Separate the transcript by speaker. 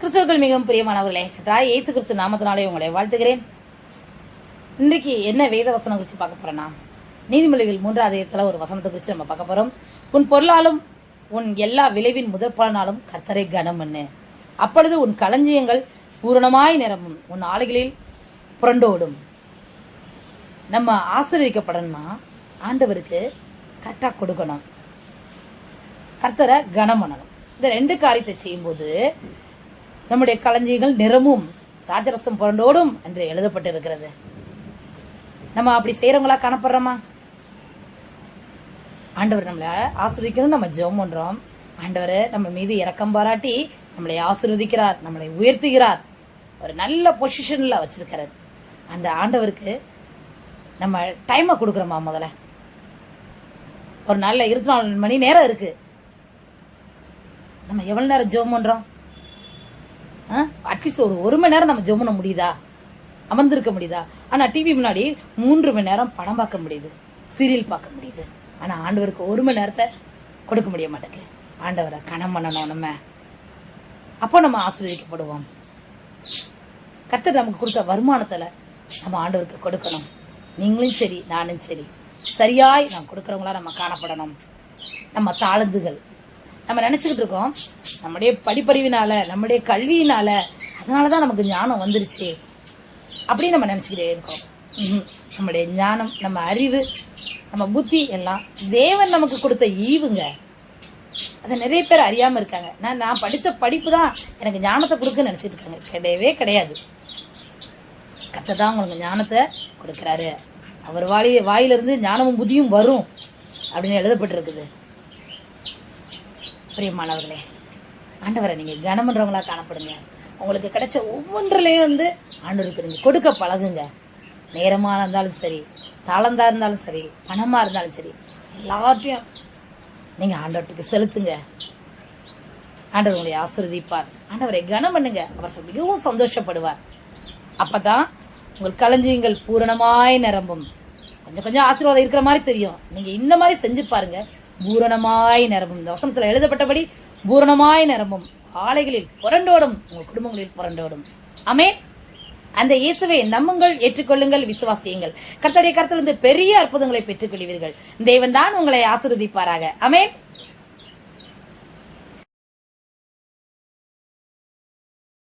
Speaker 1: கிறிஸ்தவர்கள் மிகவும் பிரியமானவர்களே தாய் இயேசு கிறிஸ்து நாமத்தினாலே உங்களை வாழ்த்துகிறேன். இன்றைக்கு என்ன வேத வசனம் குறித்து பார்க்க போறேன்னா நீதிமொழிகள் மூன்றாவது இடத்துல ஒரு வசனத்தை குறித்து நம்ம பார்க்க போறோம். உன் பொருளாலும் உன் எல்லா விளைவின் முதற் பலனாலும் கர்த்தரை கனம் பண்ணு. அப்பொழுது உன் களஞ்சியங்கள் பூரணமாய் நிரம்பும். உன் ஆலைகளில் புரண்டோடும். நம்ம ஆசீர்வதிக்கப்படணும்னா ஆண்டவருக்கு கரெக்டாக கொடுக்கணும். கர்த்தரை கனம் பண்ணணும். இந்த ரெண்டு காரியத்தை செய்யும்போது நம்முடைய களஞ்சியங்கள் நிறமும் ராஜரசம் புரண்டோடும் என்று எழுதப்பட்டிருக்கிறது. நம்ம அப்படி செய்கிறவங்களா காணப்படுறோமா? ஆண்டவர் நம்மளை ஆசிரியக்கணும் நம்ம ஜெபம் பண்ணுறோம் ஆண்டவர் நம்ம மீது இறக்கம் பாராட்டி நம்மளை ஆசிர்வதிக்கிறார் நம்மளை உயர்த்துகிறார். ஒரு நல்ல பொசிஷனில் வச்சிருக்கிறார். அந்த ஆண்டவருக்கு நம்ம டைமை கொடுக்குறோமா முதல்ல? ஒரு நல்ல இருபத்தி நாலு மணி நேரம் இருக்குது நம்ம எவ்வளோ நேரம் ஜெபம் பண்ணுறோம் அட்லீஸ்ட் ஒரு ஒரு மணி நேரம் நம்ம ஜெமன முடியுதா? அமர்ந்திருக்க முடியுதா? ஆனால் டிவி முன்னாடி மூன்று மணி நேரம் படம் பார்க்க முடியுது. சீரியல் பார்க்க முடியுது. ஆனால் ஆண்டவருக்கு ஒரு மணி நேரத்தை கொடுக்க முடிய மாட்டேங்குது. ஆண்டவரை கணம் பண்ணணும் நம்ம. அப்போ நம்ம ஆஸ்வதிக்கப்படுவோம் கத்தர் நமக்கு கொடுத்த வருமானத்தில் நம்ம ஆண்டவருக்கு கொடுக்கணும். நீங்களும் சரி நானும் சரி. சரியாய் நாம் கொடுக்குறவங்களா நம்ம காணப்படணும். நம்ம தாழ்ந்துகள். நம்ம நினைச்சுக்கிட்டு இருக்கோம் நம்முடைய படிப்பறிவினால நம்முடைய கல்வியினால அதனாலதான் நமக்கு ஞானம் வந்துருச்சு. அப்படின்னு நம்ம நினைச்சுக்கிட்டே இருக்கோம். நம்முடைய ஞானம் நம்ம அறிவு நம்ம புத்தி எல்லாம் தேவன் நமக்கு கொடுத்த ஈவுங்க. அதை நிறைய பேர் அறியாம இருக்காங்க. நான் நான் படித்த படிப்பு தான் எனக்கு ஞானத்தை கொடுக்குன்னு நினைச்சிட்டு இருக்காங்க. கிடையவே கிடையாது. கத்தை தான் உங்களுக்கு ஞானத்தை கொடுக்குறாரு. அவர் வாய் வாயிலிருந்து ஞானமும் புத்தியும் வரும் அப்படின்னு எழுதப்பட்டிருக்குது. பிரியமானவர்களே ஆண்டவரை நீங்கள் கனம் காணப்படுங்க. உங்களுக்கு கிடைச்ச ஒவ்வொன்றுலேயும் வந்து ஆண்டவருக்கு நீங்கள் கொடுக்க பழகுங்க. நேரமாக இருந்தாலும் சரி தாளந்தா இருந்தாலும் சரி பணமாக இருந்தாலும் சரி எல்லாத்தையும் நீங்கள் ஆண்டவருக்கு செலுத்துங்க. ஆண்டவர் உங்களை ஆசீர்வதிப்பார். ஆண்டவரை கனம் பண்ணுங்க. அவர் மிகவும் சந்தோஷப்படுவார். அப்போ தான் உங்கள் களஞ்சியங்கள் பூரணமாய் நிரம்பும். கொஞ்சம் கொஞ்சம் ஆசீர்வாதம் இருக்கிற மாதிரி தெரியும். நீங்கள் இந்த மாதிரி செஞ்சு பாருங்கள் பூரணமாய் நிரம்பும். இந்த வசனத்தில் எழுதப்பட்டபடி பூரணமாய் நிரம்பும். ஆலைகளில் புரண்டோடும் உங்கள் குடும்பங்களில் புரண்டோடும். அமே அந்த இயேசுவை நம்புங்கள் ஏற்றுக்கொள்ளுங்கள் விசுவாசியுங்கள். கர்த்தடைய கருத்திலிருந்து பெரிய அற்புதங்களை பெற்றுக் கொள்வீர்கள் தேவன் தான் உங்களை ஆசிர்வதிப்பாராக. அமே